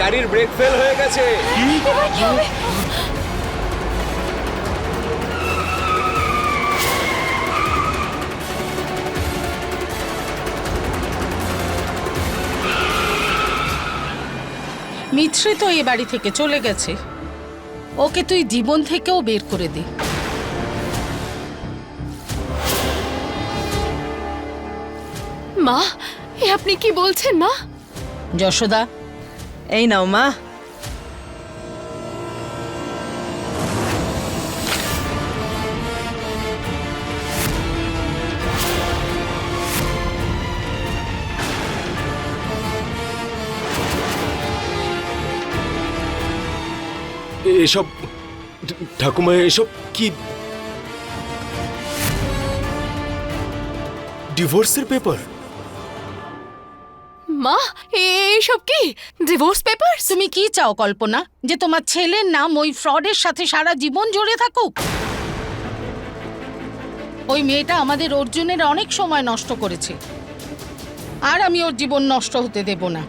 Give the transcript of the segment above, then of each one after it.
গাড়ির brake fail হয়ে গেছে। মিছরি তো এ বাড়ি থেকে চলে গেছে। ওকে তুই জীবন থেকেও বের করে দে। মা এ আপনি কি বলছেন মা? যশোদা এই নাও মা এসব ঠাকুমা এসব কি? ডিভোর্সের পেপার মা, এসব কি? ডিভোর্স পেপার তুমি কি চাও, কল্পনা? যে তোমার ছেলের নাম ওই ফ্রডের সাথে সারা জীবন জড়ে থাকুক? ওই মেয়েটা আমাদের অর্জুনের অনেক সময় নষ্ট করেছে। আর আমি ওর জীবন নষ্ট হতে দেব না।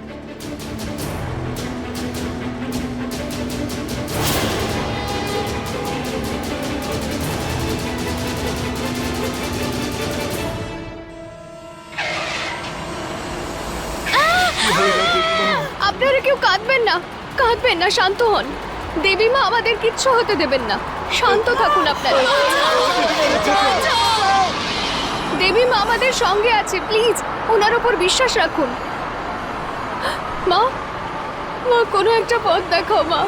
না কাঁদবেন না শান্ত হন। দেবী মা আমাদের কিচ্ছু হতে দেবেন না। শান্ত থাকুন আপনারা। দেবী মা আমাদের সঙ্গে আছে প্লিজ ওনার উপর বিশ্বাস রাখুন। মা মা কোনো একটা পথ দেখাও মা।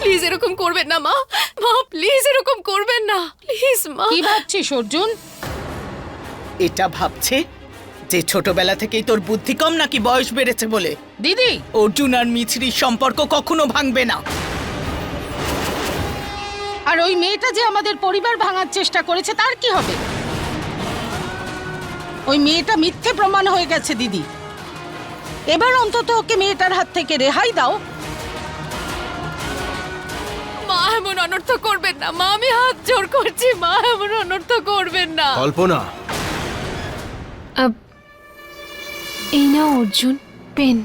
প্লিজ এরকম করবেন না মা। মা প্লিজ এরকম করবেন না। প্লিজ মা। কি ভাবছিস অর্জুন? এটা ভাবছে যে ছোটবেলা থেকেই তোর বুদ্ধি কম নাকি বয়স বেড়েছে বলে? দিদি! অর্জুন আর মিছরির সম্পর্ক কখনো ভাঙবে না। আর ওই মেয়েটা যে আমাদের পরিবার ভাঙার চেষ্টা করেছে তার কি হবে? ওই মেয়েটা মিথ্যে প্রমাণ হয়ে গেছে দিদি। এবার অন্তত ওকে মেয়েটার হাত থেকে রেহাই দাও। মা এমন অনর্থ করবেন না। মা আমি হাত জোর করছি। মা এমন অনর্থ করবেন না। কল্পনা। এই নাও অর্জুন পেন।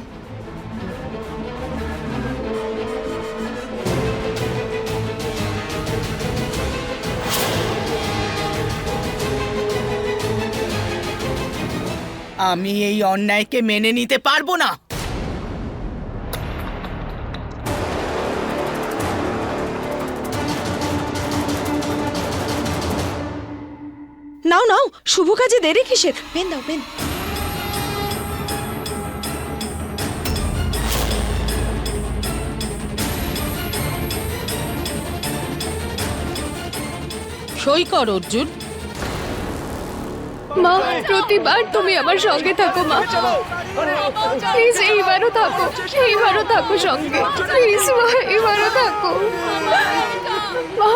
আমি এই অন্যায়কে মেনে নিতে পারব না। নাও নাও শুভ কাজে দেরি কিসের? পেন দাও পেন। সই কর অর্জুন। মা, প্রতিবার তুমি আমার সঙ্গে থাকো, মা। প্লিজ এইবারও থাকো। এইবারও থাকো সঙ্গে। প্লিজ মা, এইবারও থাকো। মা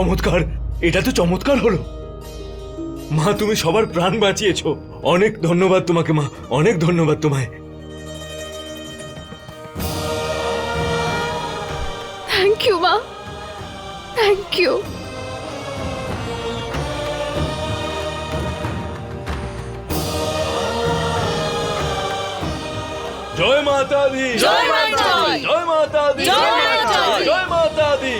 চমৎকার। এটা তো চমৎকার হলো। মা তুমি সবার প্রাণ বাঁচিয়েছ। অনেক ধন্যবাদ তোমাকে মা। অনেক ধন্যবাদ তোমায়। থ্যাংক ইউ মা। থ্যাংক ইউ জয় মাতা দি জয় মাতা দি জয় মাতা দি জয় মাতা দি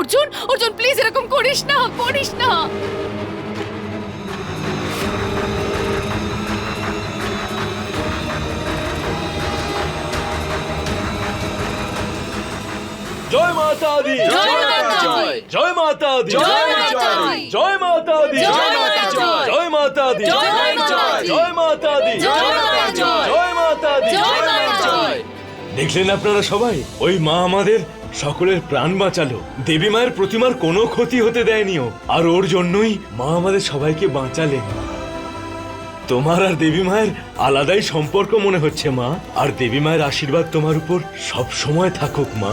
অর্জুন অর্জুন প্লিজ এরকম করিস না করিস না জয় মাতা দি জয় মাতা দি! জয় মাতা দি জয় মাতা দি! জয় মাতা দি জয় মাতা দি! জয় মাতা দি জয় মাতা দি! জয় মাতা দি জয় মাতা দি! জয় মাতা দি জয় মাতা দি! দেখলেন আপনারা সবাই? ওই মা আমাদের সকলের প্রাণ বাঁচালো। দেবী মায়ের প্রতিমার কোনো ক্ষতি হতে দেয়নি ও আর ওর জন্যই মা আমাদের সবাইকে বাঁচালেন। তোমার আর দেবী মায়ের আলাদাই সম্পর্ক মনে হচ্ছে মা। আর দেবী মায়ের আশীর্বাদ তোমার উপর সব সময় থাকুক মা।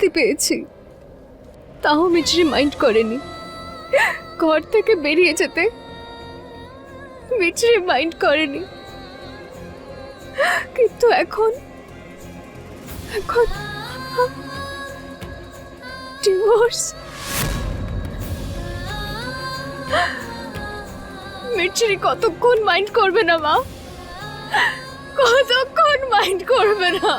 শাস্তি পেয়েছি তাও মিচরি মাইন্ড করেনি। ঘর থেকে বেরিয়ে যেতে মিচরি মাইন্ড করেনি। কিন্তু এখন এখন ডিভোর্স মিছরি কতক্ষণ মাইন্ড করবে না মা? কতক্ষণ মাইন্ড করবে না?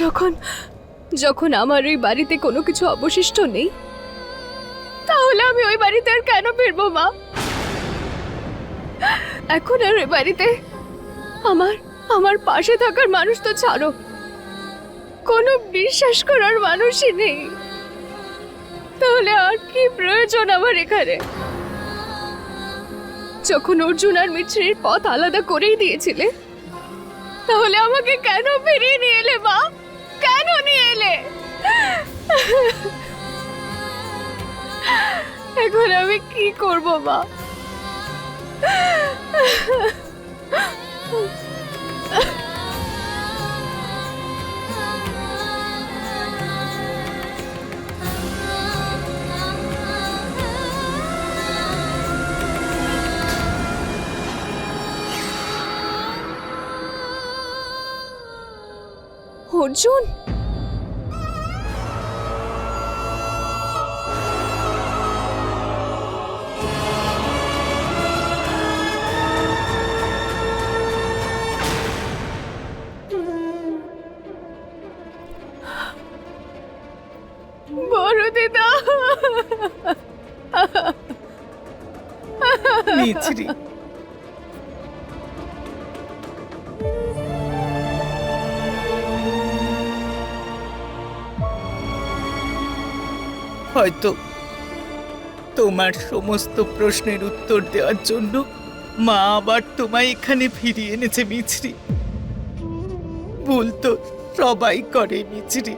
যখন যখন আমার ওই বাড়িতে কোনো কিছু অবশিষ্ট নেই, তাহলে আমি ওই বাড়িতে আর কেন ফিরবো, মা? এখন আর ওই বাড়িতে আমার আমার পাশে থাকার মানুষ তো ছাড়ো। কোনো বিশ্বাস করার মানুষই নেই। তাহলে আর কি প্রয়োজন আমার এখানে? যখন অর্জুন আর মিছরির পথ আলাদা করেই দিয়েছিলে, তাহলে আমাকে কেন ফিরিয়ে নিয়ে এলে, মা? এলে। এখন আমি কি করব মা? অর্জুন হয়তো তোমার সমস্ত প্রশ্নের উত্তর দেওয়ার জন্য মা আবার তোমায় এখানে ফিরিয়ে এনেছে, মিছরি। ভুল তো সবাই করে, মিছরি।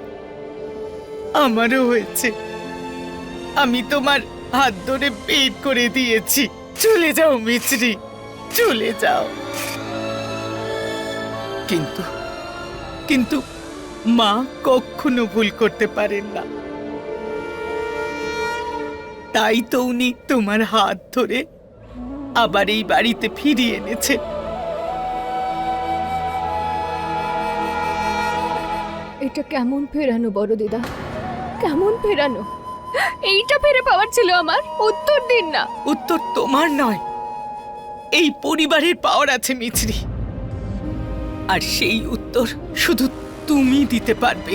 আমারও হয়েছে। আমি তোমার হাত ধরে বের করে দিয়েছি। চলে যাও, মিছরি, চলে যাও। কিন্তু কিন্তু মা কখনো ভুল করতে পারেন না। তাই তো উনি তোমার হাত ধরে আবার এই বাড়িতে ফিরিয়ে এনেছে। এটা কেমন ফেরানো বড় দিদা? কেমন ফেরানো? এইটা ফেরে পাওয়ার ছিল আমার উত্তর দিন না। উত্তর তোমার নয়। এই পরিবারের পাওয়ার আছে মিছরি। আর সেই উত্তর শুধু তুমি দিতে পারবে।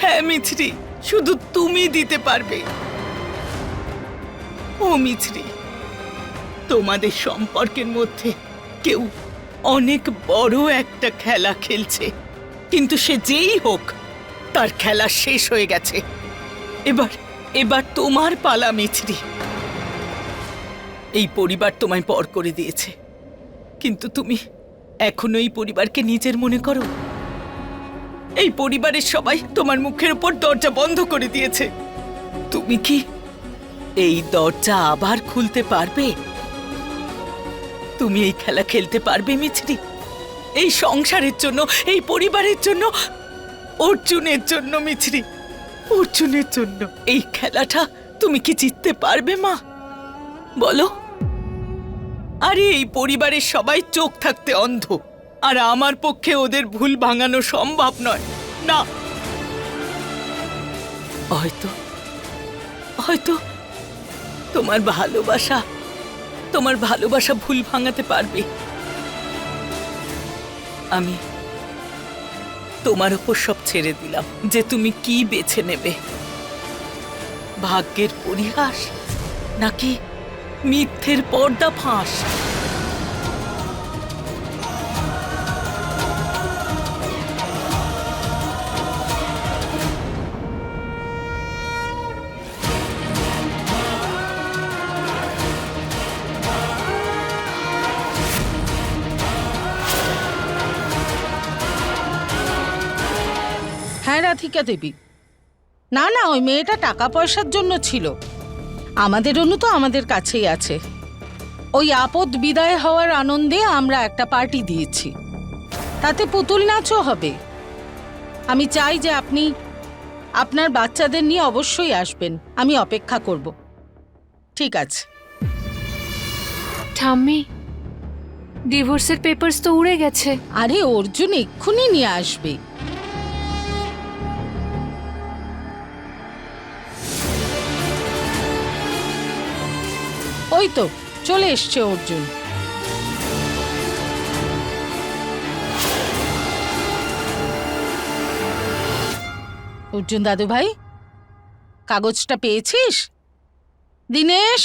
হ্যাঁ মিছরি শুধু তুমি দিতে পারবে। ও মিছরি, তোমাদের সম্পর্কের মধ্যে কেউ অনেক বড় একটা খেলা খেলছে, কিন্তু সে যেই হোক, তার খেলা শেষ হয়ে গেছে। এবার এবার তোমার পালা মিছরি। এই পরিবার তোমায় পর করে দিয়েছে, কিন্তু তুমি এখনও এই পরিবারকে নিজের মনে করো। এই পরিবারের সবাই তোমার মুখের উপর দরজা বন্ধ করে দিয়েছে। তুমি কি এই দরজা আবার খুলতে পারবে? তুমি এই খেলা খেলতে পারবে, মিছরি। এই সংসারের জন্য, এই পরিবারের জন্য, অর্জুনের জন্য, মিছরি। অর্জুনের জন্য। এই খেলাটা তুমি কি জিততে পারবে, মা? বলো। আরে, এই পরিবারের সবাই চোখ থাকতে অন্ধ। আর আমার পক্ষে ওদের ভুল ভাঙানো সম্ভব নয়। না। হয়তো। হয়তো তোমার ভালোবাসা তোমার ভালোবাসা ভুল ভাঙাতে পারবে। আমি তোমার উপর সব ছেড়ে দিলাম, যে তুমি কি বেছে নেবে? ভাগ্যের পরিহাস নাকি মিথ্যের পর্দা ফাঁস? রাধিকা দেবী। না না ওই মেয়েটা টাকা পয়সার জন্য ছিল। আমাদের অনু তো আমাদের কাছেই আছে। ওই আপদ বিদায় হওয়ার আনন্দে আমরা একটা পার্টি দিয়েছি। তাতে পুতুল নাচও হবে। আমি চাই যে আপনি আপনার বাচ্চাদের নিয়ে অবশ্যই আসবেন। আমি অপেক্ষা করব। ঠিক আছে। ঠাম্মি ডিভোর্সের পেপারস তো উড়ে গেছে। আরে অর্জুন এক্ষুনি নিয়ে আসবে। ওই তো, চলে এসছে অর্জুন। অর্জুন দাদু ভাই, কাগজটা পেয়েছিস? দিনেশ,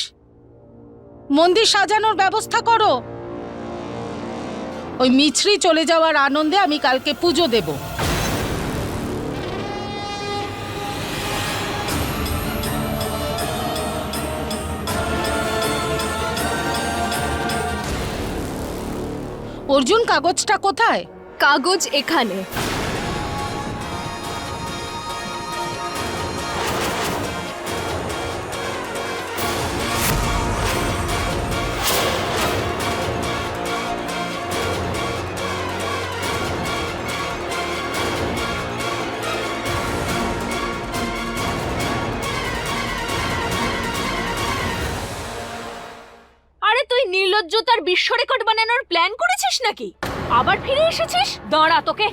মন্দির সাজানোর ব্যবস্থা করো। ওই মিছরি চলে যাওয়ার আনন্দে আমি কালকে পুজো দেব। অর্জুন কাগজটা কোথায়? কাগজ এখানে। আরে তুই নির্লজ্জতার বিশ্ব রেকর্ড বানানোর প্ল্যান করেছিস নাকি? আবার ফিরে এসেছিস? দাঁড়া তোকে।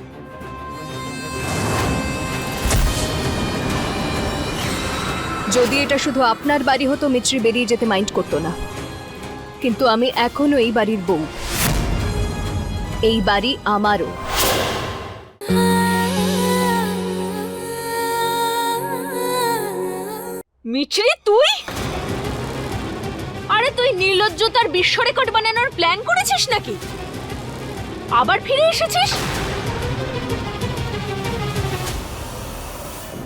যদি এটা শুধু আপনার বাড়ি হতো মিত্রি বেরিয়ে যেতে মাইন্ড করতো না। কিন্তু আমি এখনও এই বাড়ির বউ। এই বাড়ি আমারও। মিছরি তুই? আরে তুই নির্লজ্জতার বিশ্ব রেকর্ড বানানোর প্ল্যান করেছিস নাকি? আবার ফিরে এসেছিস?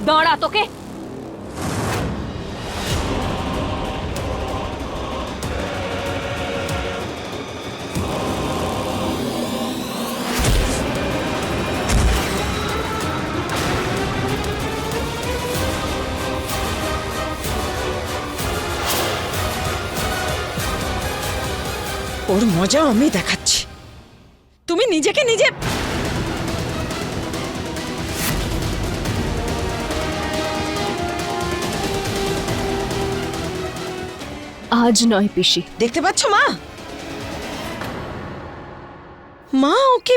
দাঁড়া তোকে। ওর মজা আমি দেখাচ্ছি। নিজেকে নিজে আজ নয় পিসি। দেখতে পাচ্ছ মা? মা ওকে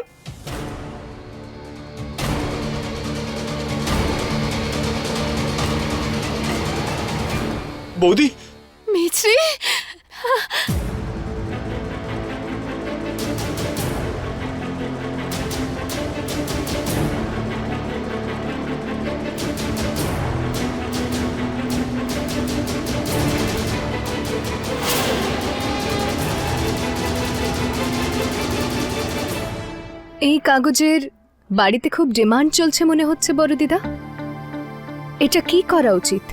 বৌদি? মিছরি? এই কাগজের বাড়িতে খুব ডিমান্ড চলছে মনে হচ্ছে বড় দিদা। এটা কি করা উচিত?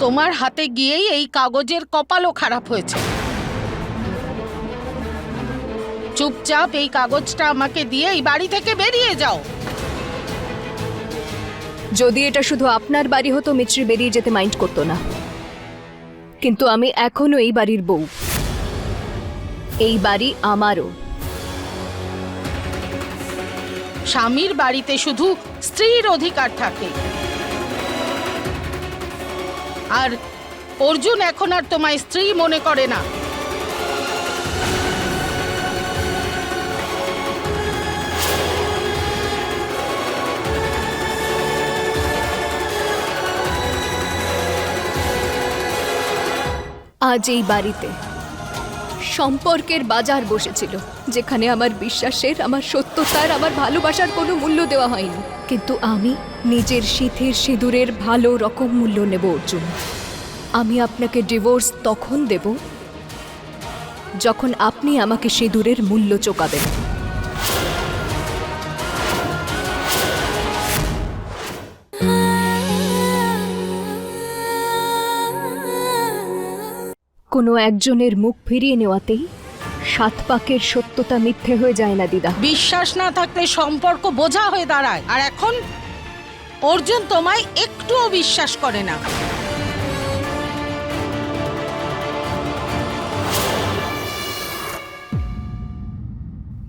তোমার হাতে গিয়েই এই কাগজের কপালও খারাপ হয়েছে। চুপচাপ এই কাগজটা আমাকে দিয়ে এই বাড়ি থেকে বেরিয়ে যাও। যদি এটা শুধু আপনার বাড়ি হতো মিত্রি বেরিয়ে যেতে মাইন্ড করতো না। কিন্তু আমি এখনও এই বাড়ির বউ। এই বাড়ি আমারও। স্বামীর বাড়িতে শুধু স্ত্রীর অধিকার থাকে। আর অর্জুন এখন আর তোমায় স্ত্রী মনে করে না। আজ এই বাড়িতে। সম্পর্কের বাজার বসেছিল, যেখানে আমার বিশ্বাসের, আমার সত্যতার, আমার ভালোবাসার কোনো মূল্য দেওয়া হয়নি। কিন্তু আমি নিজের শীতের সিঁদুরের ভালো রকম মূল্য নেব, অর্জুন। আমি আপনাকে ডিভোর্স তখন দেব, যখন আপনি আমাকে সিঁদুরের মূল্য চোকাবেন। কোনো একজনের মুখ ফিরিয়ে নেওয়াতেই সাত পাকের সত্যতা মিথ্যে হয়ে যায় না দিদা। বিশ্বাস না থাকলে সম্পর্ক বোঝা হয়ে দাঁড়ায়। আর এখন অর্জুন তোমায় একটুও বিশ্বাস করে না।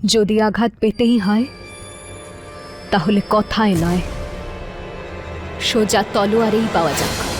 যদি আঘাত পেতেই হয় তাহলে কথায় নয়। সোজা তলোয়ারেই পাওয়া যাক।